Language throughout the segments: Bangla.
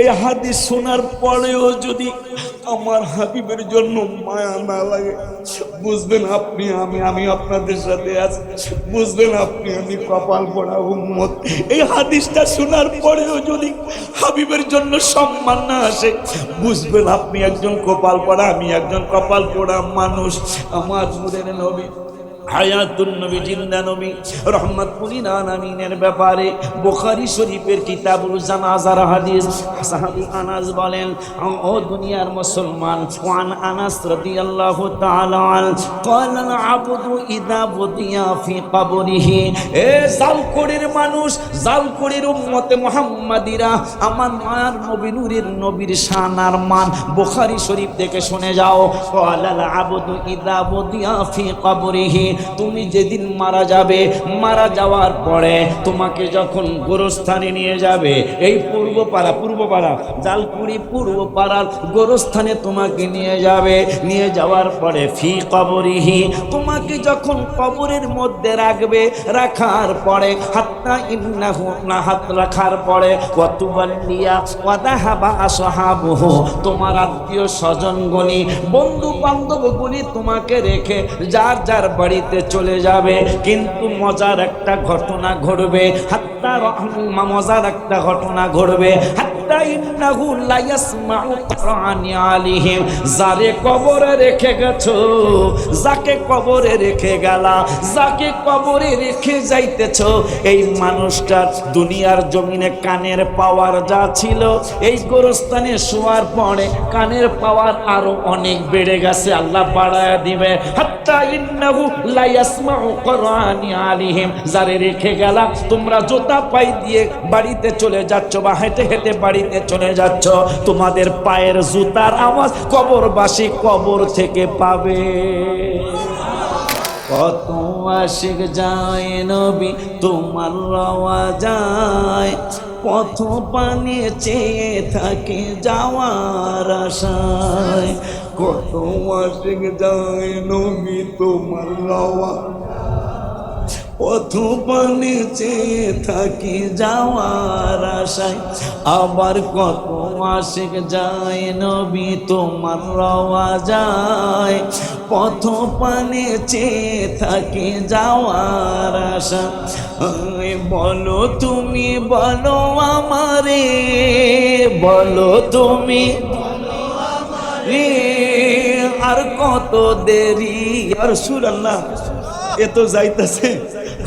এই হাদিস শোনার পরেও যদি আমার হাবিবের জন্য মায়া না লাগে, বুঝবেন আপনি, আমি আমি আপনাদের সাথে আছি, বুঝবেন আপনি, আমি কপাল পড়া উম্মত। এই হাদিসটা শোনার পরেও যদি হাবিবের জন্য সম্মান না আসে, বুঝবেন আপনি একজন কপাল পড়া, আমি একজন কপাল পড়া মানুষ। আমার নবী হায়াতুন নবী জিন্দা নবী রহমতপুরিন আলামিনের ব্যাপারে বুখারী শরীফের কিতাবুল জানাজার হাদিস সাহাবী আনাস বলেন ও দুনিয়ার মুসলমান ওয়ান আনাস রাদিয়াল্লাহু তাআলা আন قال العبد اذا وضع في قبره এ জালকুড়ির মানুষ জালকুড়ির উম্মতে মুহাম্মাদিরা আমার মায়ার নবী নূরের নবীর শান আর মান বুখারী শরীফ থেকে শুনে যাও قال العبد اذا وضع في قبره তুমি যেদিন মারা যাবে, মারা যাওয়ার পরে তোমাকে যখন গোরস্থানে নিয়ে যাবে, এই পূর্ব পাড়া পূর্ব পাড়া জালকুড়ি পূর্ব পাড়ার গোরস্থানে তোমাকে নিয়ে যাবে। নিয়ে যাওয়ার পরে ফি কবরিহি, তোমাকে যখন কবরের মধ্যে রাখবে, রাখার পরে, হাত্তা ইন্নাহু না হাত রাখার পরে কতুবাল্লিয়া ওয়াদাহাবা আসহাবুহু, তোমার আত্মীয় স্বজনগণী বন্ধু বান্ধবগুলি তোমাকে রেখে, যার যার বাড়িতে চলে যাবে কিন্তু মজার একটা ঘটনা ঘটবে। হাত্তা মজার একটা ঘটনা ঘটবে। হাত্তা যারে কবরে রেখে যাকে কবরে রেখে যাকে কবরে রেখে এই মানুষটার দুনিয়ার জমিনে কানের পাওয়ার যা ছিল, এই গোরস্থানে শোয়ার পরে কানের পাওয়ার আরও অনেক বেড়ে গেছে, আল্লাহ বাড়ায় দিবে। যারে রেখে গেলা, তোমরা জোতা পাই দিয়ে বাড়িতে চলে যাচ্ছ বা হেঁটে হেঁটে বাড়িতে চলে যাচ্ছ, তোমাদের পায়ের জুতার আওয়াজ কবরবাসী কবর থেকে পাবে। কত আশিক যায় নবী, তোমার রওয়া যায় পথ পানে চেয়ে থাকে যাওয়ার আশায়। কত আশিক যায় নবী, তোমার রওয়া পথ চেয়ে থাকি যাওয়ার আশায়। আবার কত আশিক যায় নবী, তোমার রওয়া যায়। পথ পানে চেয়ে থাকি যাওয়ার আশা বলো তুমি, বলো আমারে, বলো তুমি রে আর কত দেরি? আর সুর আল্লাহ এ তো যাইতেছে।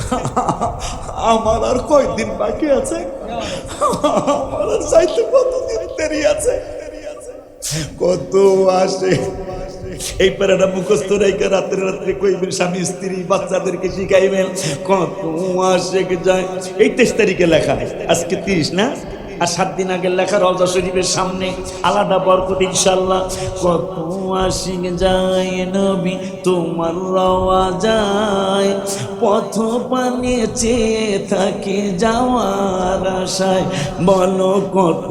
আমার আর কয়দিন বাকি আছে? আমার আর চাইতে কতদিন দেরি আছে? কত আসে? এই প্যারাটা মুখস্থ রেখে রাত্রে রাত্রে কইবেন, স্বামী, স্ত্রী, বাচ্চাদেরকে শিখাইবেন। কত আসে যায়? এই তেইশ তারিখে লেখা আজকে তিরিশ না? আর সাত দিন আগে লেখা রজা শরীফের সামনে আলাদা বরকত ইনশাল্লাহ কত আশিক যায় নবী, তোমার রওয়া যায় পথ পানে চেয়ে থাকে যাওয়ার আশায়। বলো কত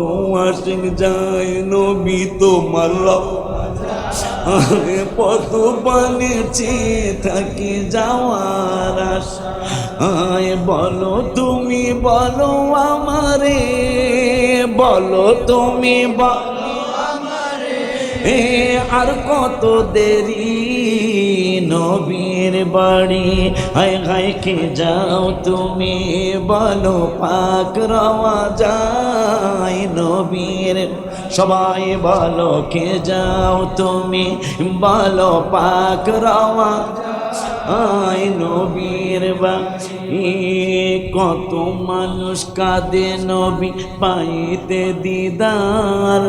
আশিক যায় নবী, তোমার পথ পানে চেয়ে থাকি যাওয়ার আশা আয় বলো তুমি, বলো আমারে, বলো তুমি, বলো আর কত দেরি নবীর বাড়ি? হায় হায়, কে যাও তুমি? বলো পাক রওয়া যায় নবীর। সবাই বলো কে যাও তুমি? বলো পাক রওয়া আয় নবীর বা কত মানুষ কাঁদে নবী পাইতে দিদার।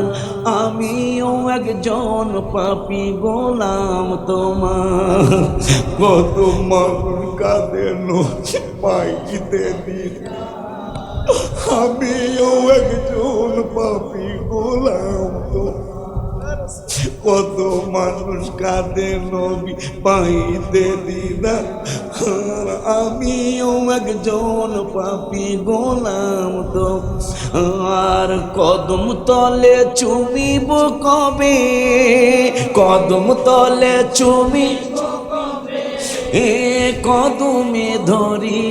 আমিও একজন পাপি গোলাম তোমার। কত মানুষ কাঁদে নবী পাইতে দিদার। আমিও একজন পাপি গোলাম তোমার। কত মানুষ কাঁদে নবী পাইতে দিদা আমিও একজন পাপি গোলাম তো আর কদম তলে চুমিব কবে কদম তলে চুমি এ কদমে ধরি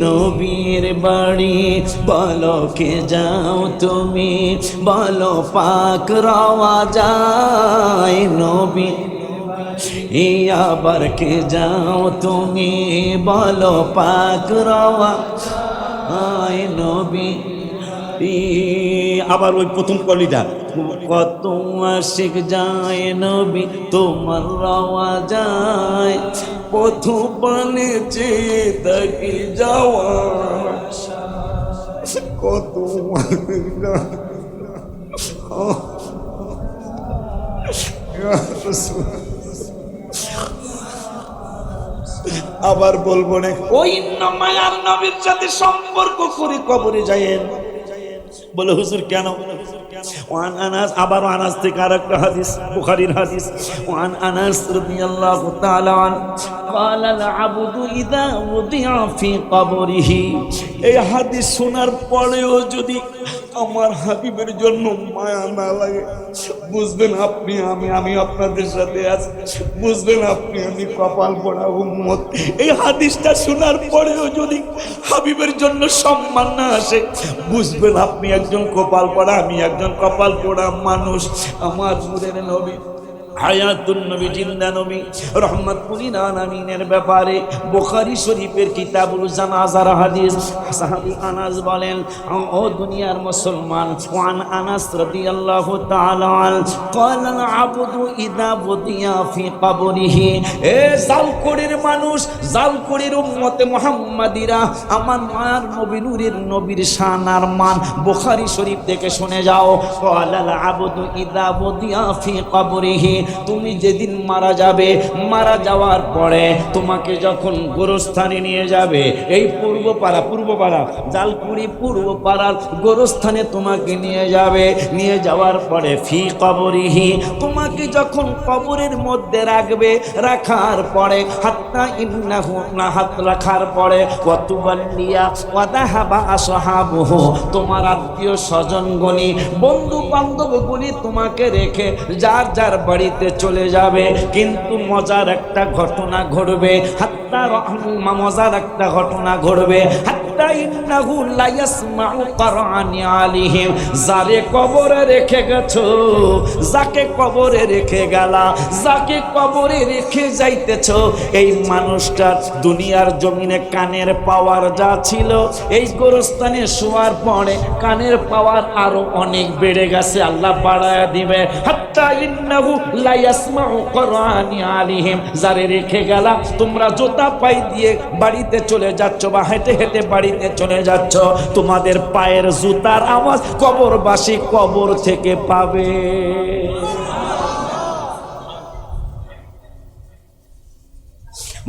নবীর বাড়ি। বলো কে যাও তুমি, বলো পাক রওয়া যায় নবী। আবার কে যাও তুমি, বলো পাক রওয়া আয় নবী। আবার ওই প্রথম কলিটা। কত আশিক যায় নবী, তোমার রওয়া যায়। প্রথম পানে চেয়ে থাকি যাওয়া কত আবার বলব না। ওই মায়ার নবীর সাথে সম্পর্ক করে, কবরে যায়েন বলে হুজুর কেন ওয়ান আনাস আবার আনাস থেকে আর একটা হাদিস বুখারীর হাদিস ওয়ান আনাস রাদিয়াল্লাহু তাআলা আন قال العبد اذا وضع في قبره এই হাদিস শোনার পরেও যদি আমার হাবিবের জন্য মায়া না লাগে বুঝবেন আপনি আমি আমি আপনাদের সাথে আছি বুঝবেন আপনি আমি কপাল পড়া উম্মত এই হাদিসটা শোনার পরেও যদি হাবিবের জন্য সম্মান না আসে। বুঝবেন, আপনি একজন কপাল পড়া, আমি একজন কপাল পড়া মানুষ। আমার মুদের নবী হায়াতুন নবী জিন্দা নবী রহমতুল আলামিনের ব্যাপারে বুখারী শরীফের কিতাবুল জানাজার হাদিস সাহাবী আনাস বলেন ও দুনিয়ার মুসলমান ওয়ান আনাস রাদিয়াল্লাহু তাআলা আন قال العبد اذا وضع في قبره এ জালকুড়ির মানুষ জালকুড়ির উম্মতে মুহাম্মাদিরা আমার মায়ার নবী নূরের নবীর শান আর মান বুখারী শরীফ থেকে শুনে যাও قال العبد اذا وضع في قبره তুমি যেদিন মারা যাবে, মারা যাওয়ার পরে তোমাকে যখন গোরস্থানে নিয়ে যাবে, এই পূর্ব পাড়া পূর্ব পাড়া জালকুড়ি পূর্ব পাড়ার গোরস্থানে তোমাকে নিয়ে যাবে। নিয়ে যাওয়ার পরে ফি কবরিহি, তোমাকে যখন কবরের মধ্যে রাখবে, রাখার পরে, হাত্তা ইন্নাহু না হাত রাখার পরে কতুবাল্লিয়া ওয়াদাহাবা আসহাবুহু, তোমার আত্মীয় স্বজনগণী বন্ধু বান্ধবগুলি তোমাকে রেখে, যার যার বাড়িতে চলে যাবে কিন্তু মজার একটা ঘটনা ঘটবে। হাত্তা মজার একটা ঘটনা ঘটবে। হাত্তা লা ইয়াসমাউ কারআনি আলিহিম। যারে কবরে রেখে গেছো, যাকে কবরে রেখে গেলা, যাকে কবরে রেখে এই দুনিয়ার জমিনে কানের পাওয়ার যা ছিল, এই গোরস্থানে শোয়ার পরে কানের পাওয়ার আরও অনেক বেড়ে গেছে, আল্লাহ বাড়ায় দিবে। হাত্তা ইন্নাহু লা ইয়াসমাউ কুরআনি আলিহিম। যারে রেখে গেলা, তোমরা জোতা পাই দিয়ে বাড়িতে চলে যাচ্ছ বা হেঁটে হেঁটে বাড়িতে চলে যাচ্ছ, তোমাদের পায়ের জুতার আওয়াজ কবরবাসী কবর থেকে পাবে।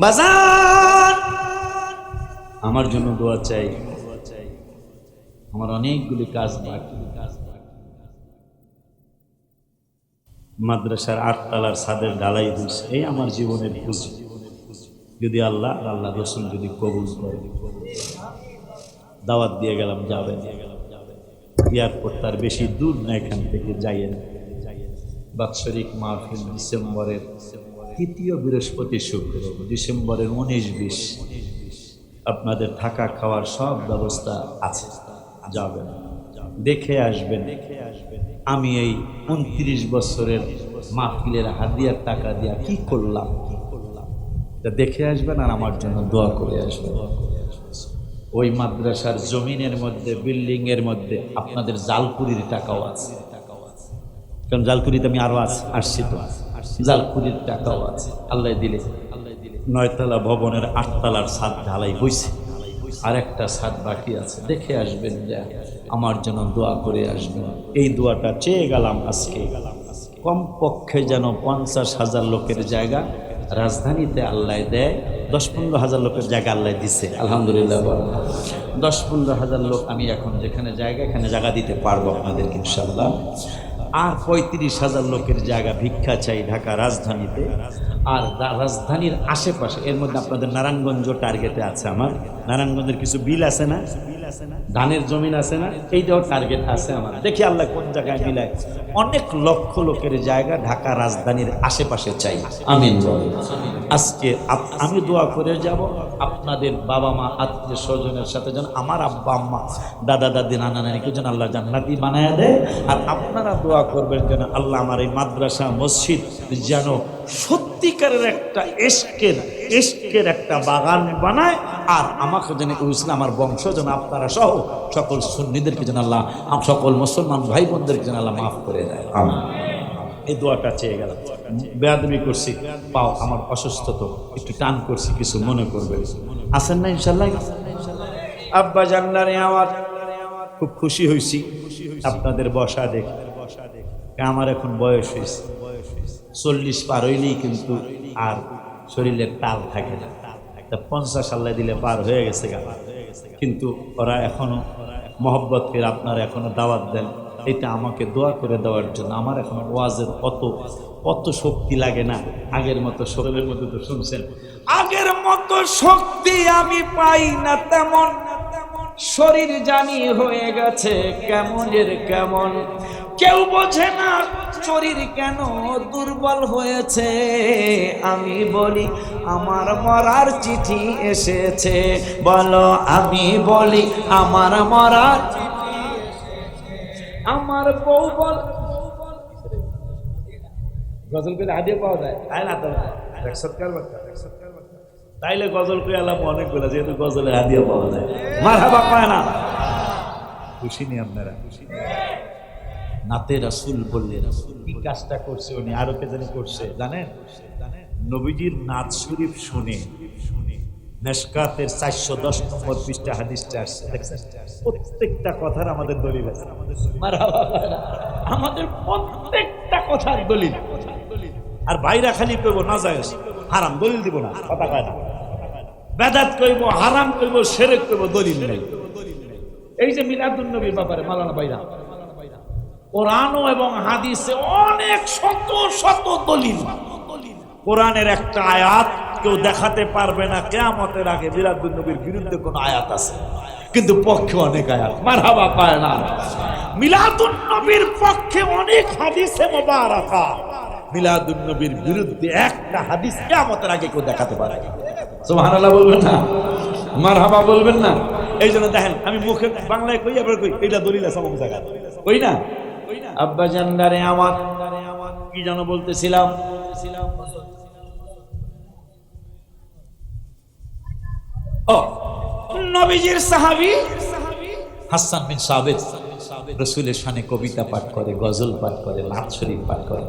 বাজার আমার জন্য দোয়া চাই। আমার অনেকগুলি কাজ বাকি। মাদ্রাসার আটতলার ছাদের ডালাই দিস, এই আমার জীবনের পুঁজি। যদি আল্লাহ আল্লাহ রসুল যদি কবুল করে। দাওয়াত দিয়ে গেলাম, যাবে। এয়ারপোর্ট তার বেশি দূর না এখান থেকে যাইয়ে। বাৎসরিক মাহফিল ডিসেম্বরের তৃতীয় বৃহস্পতি শুক্র, ডিসেম্বরের উনিশ বিশ। আপনাদের থাকা খাওয়ার সব ব্যবস্থা আছে। যাবেন দেখে আসবেন দেখে আসবেন। আমি এই উনত্রিশ বছরের মাহফিলের হাদিয়ার টাকা দিয়া কি করলাম? কি করলাম দেখে আসবেন আর আমার জন্য দোয়া করে আসবেন। ওই মাদ্রাসার জমিনের মধ্যে বিল্ডিং এর মধ্যে আপনাদের জালকুড়ির টাকাও আছে। কারণ জালকুড়িতে আমি আরও আস- আসছি তো। জালকুড়ির টাকাও আছে। আল্লাহ দিলে নয়তলা ভবনের আটতলার ছাদ ঢালাই হয়েছে আর একটা ছাদ বাকি আছে। দেখে আসবেন যে। আমার জন্য দোয়া করে আসবেন। এই দোয়াটা চেয়ে গেলাম আজকে। কমপক্ষে যেন পঞ্চাশ হাজার লোকের জায়গা রাজধানীতে আল্লাহ দেয়। দশ পনেরো হাজার লোকের জায়গা আল্লাহ দিচ্ছে আলহামদুলিল্লাহ। দশ পনেরো হাজার লোক আমি এখন যেখানে জায়গা, এখানে জায়গা দিতে পারব আপনাদেরকে ইনশাল্লাহ আর পঁয়ত্রিশ হাজার লোকের জায়গা ভিক্ষা চাই ঢাকা রাজধানীতে। আর রাজধানীর আশেপাশে, এর মধ্যে আপনাদের নারায়ণগঞ্জ টার্গেটে আছে আমার। নারায়ণগঞ্জের কিছু বিল আছে না? ধানের জমিন আছে না? এইটাও টার্গেট আছে আমার। দেখি আল্লাহ কোন জায়গায় মিলায়। অনেক লক্ষ লোকের জায়গা ঢাকা রাজধানীর আশেপাশে চাই। আমিন আজকে আমি দোয়া করে যাব, আপনাদের বাবা মা, আত্মীয় স্বজনের সাথে যেন আমার আব্বা, আম্মা, দাদা, দাদি, নানা নানিকে যেন আল্লাহ জান্নাতি বানায় দেয়। আর আপনারা দোয়া করবেন যেন আল্লাহ আমার এই মাদ্রাসা, মসজিদ যেন সত্যিকারের একটা এসকের এসকের একটা বাগান বানায়, আর আমাকে যেন ইসলাম আমার বংশ যেন আপনারা সহ সকল সুন্নিদেরকে যেন আল্লাহ সকল মুসলমান ভাই বোনদেরকে যেন আল্লাহ মাফ করে দেয়। এই দোয়াটা চেয়ে গেলাম। বেয়াদবি করছি, পাও আমার অসুস্থ তো একটু টান করছি, কিছু মনে করবে। আসেন না ইনশাল্লাহ? আব্বা জান্নারে আমার খুব খুশি হয়েছি আপনাদের বসা দেখে। আমার এখন বয়স হয়েছে চল্লিশ পার হইলেই কিন্তু আর শরীরের তাল থাকে না। তা পঞ্চাশ আল্লাহ দিলে পার হয়ে গেছে গা। কিন্তু ওরা এখনও মহব্বত করে আপনারা এখনও দাওয়াত দেন। এটা আমাকে দোয়া করে দেওয়ার জন্য। আমার এখন ওয়াজের অত অত শক্তি লাগে না। আগের মতো শরীরের মধ্যে তো শুনছেন। আগের মতো শক্তি আমি পাই না তেমন। শরীর জানি হয়ে গেছে কেমনের কেমন। কেউ বোঝে না। শরীর কেন দুর্বল হয়েছে? আমি বলি আমার মরার চিঠি এসেছে। বলো আমি বলি আমার মরার আমার বউ বল গজল করে হাদিয়ে পাওয়া যায়। তাই না তো? সৎকার তাইলে গজল করে আলাম অনেকগুলো যেহেতু গজলের হাদিয়ে পাওয়া যায়। মার হাবা না। খুশি নেই আপনারা খুশি নাতে রাসুল বললে রাসুল, কি কাজটা করছে উনি? আরও কে জানি করছে? জানেন? নবীজির নাচ শরীফ শুনে, মেশকাতের চারশো দশ নম্বর পৃষ্ঠা হাদিসটা আসছে। প্রত্যেকটা কথার আমাদের দলিল আছে। আমাদের প্রত্যেকটা কথার দলিল। আর বাইরা খালি কইব, না যায় হারাম, দলিল দিব না, কথা কয় না। বেদাত কইব, হারাম কইব, সেরেক কইব, দলিল নেই। এই যে মিলাদুল নবীর ব্যাপারে মালানা বাইরা কোরআন এবং হাদিসে অনেক শত শত দলিল। কোরআনের একটা আয়াত কেউ দেখাতে পারবে না, কেয়ামতের আগে মিলাদুল নবীর বিরুদ্ধে কোন আয়াত আছে। কিন্তু পক্ষে অনেক আয়াত, মারহাবা পায় না। মিলাদুল নবীর পক্ষে অনেক হাদিসে মোবারকা। মিলাদুল নবীর বিরুদ্ধে একটা হাদিস কেয়ামতের আগে কেউ দেখাতে পারে। সুবহানাল্লাহ বলবেন না? মারহাবা বলবেন না? এই জন্য দেখেন, আমি মুখে বাংলায় কই, আবার কই? এটা দলিল আছে অমুক জায়গা কই না? আব্বা জান্ডারে আমার, কি যেন বলতেছিলাম। ও, নবীজির সাহাবী হাসান বিন রসুলের শানে কবিতা পাঠ করে, গজল পাঠ করে, লাত শরীফ পাঠ করে।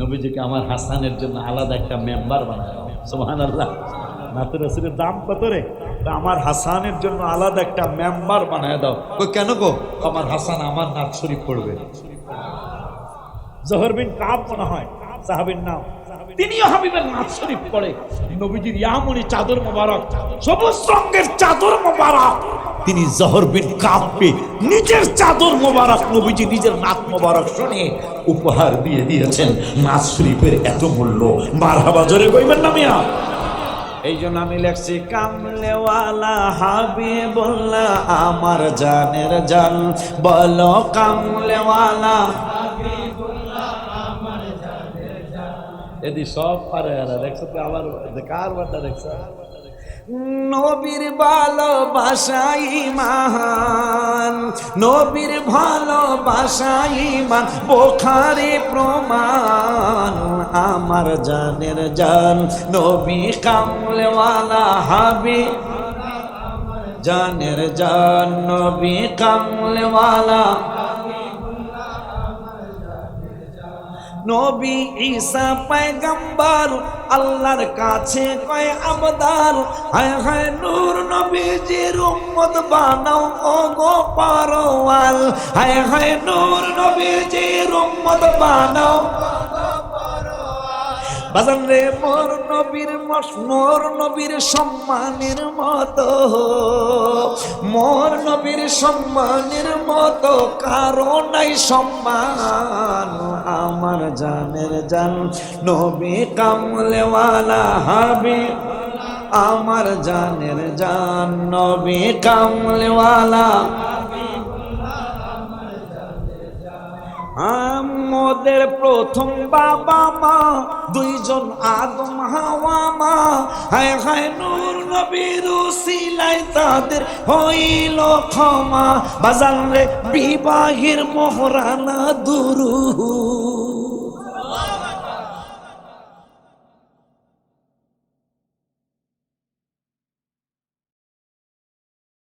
নবীজিকে আমার হাসানের জন্য আলাদা একটা মেম্বার বানায় সোহান আল্লাহ নাতে রসুলের দাম কত রে? আমার হাসানের জন্য আলাদা একটা মেম্বার বানায় দাও। কই, কেন গো? আমার হাসান আমার নাচ শরীফ পড়বে। জহর বিন কাব মনে হয়, সাহাবির নাম। তিনিও হাবিবের নাচ শরীফ পড়ে। নবীজির ইয়ামনি চাদর মোবারক, সবুজ রঙের চাদর মোবারক। তিনি জহর বিন কাবকে নিজের চাদর মোবারক, নবীজি নিজের নাচ মোবারক শুনে উপহার দিয়ে দিয়েছেন। নাচ শরীফের এত মূল্য। মারহাবা জোরে কইবেন না মিয়া। এই জন্য আমি লেখছি, কামলেওয়ালা হাবি বললা আমার জানের জান বলো, কামলেওয়ালা এদি সব পারে দেখছ তো আবার কার বার্তা দেখছ? নবীর ভালোবাসাই মহান নবীর ভালোবাসাই মান বোখারে প্রমাণ, আমার জানের জান, নবী কামলেওয়ালা হাবি। জানের জান, নবী কামলেওয়ালা নবী ঈসা পয়গম্বর, আল্লাহর কাছে কয় আবদার হায় হায় নূর নবীজির উম্মত বানাও ও গো পারওয়াল, হায় হায় নূর নবীজির উম্মত বানাও। বাজান রে মোর নবীর মোর নবীর সম্মানের মতো। মোর নবীর সম্মানের মতো, কারও নাই সম্মান। আমার জানের জান নবী কামলেওয়ালা হাবি। আমার জানের জান নবী কামলেওয়ালা আমাদের প্রথম বাবা মা, দুইজন আদম, হাওয়া মা। হায় হায় নূর নবীর সিলাই তাদের হইল ক্ষমা। বাজান রে বিবাহের মোহরানা দুরু